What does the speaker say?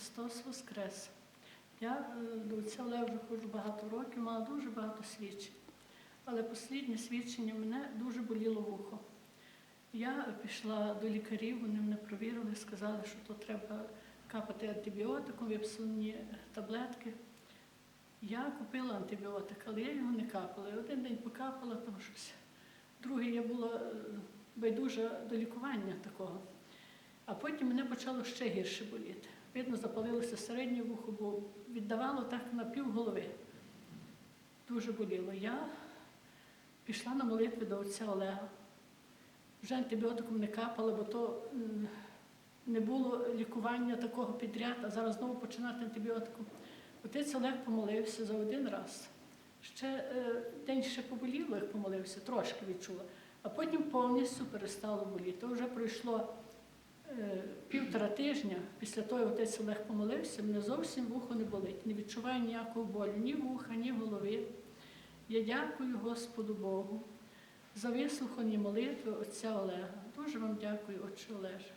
Христос Воскрес! Я до отця вже ходжу багато років, мала дуже багато свідчень. Але останнє свідчення мене дуже боліло вухо. Я пішла до лікарів, вони мене провірили, сказали, що то треба капати антибіотиком, виписали таблетки. Я купила антибіотик, але я його не капала. Один день покапала, там щось. Другий я була е, байдужа до лікування такого. А потім мене почало ще гірше боліти. Видно, запалилося середнє вухо, бо віддавало так на пів голови. Дуже боліло. Я пішла на молитви до отця Олега. Вже антибіотиком не капала, бо то не було лікування такого підряд, а зараз знову починати антибіотиком. Отець Олег помолився за один раз. Ще е, день ще поболіло, як помолився, трошки відчула, а потім повністю перестало боліти. Вже пройшло півтора тижня після того, як отець Олег помолився, мене зовсім вухо не болить, не відчуваю ніякого болю, ні вуха, ні голови. Я дякую Господу Богу за вислухані молитви отця Олега. Дуже вам дякую, отче Олеже.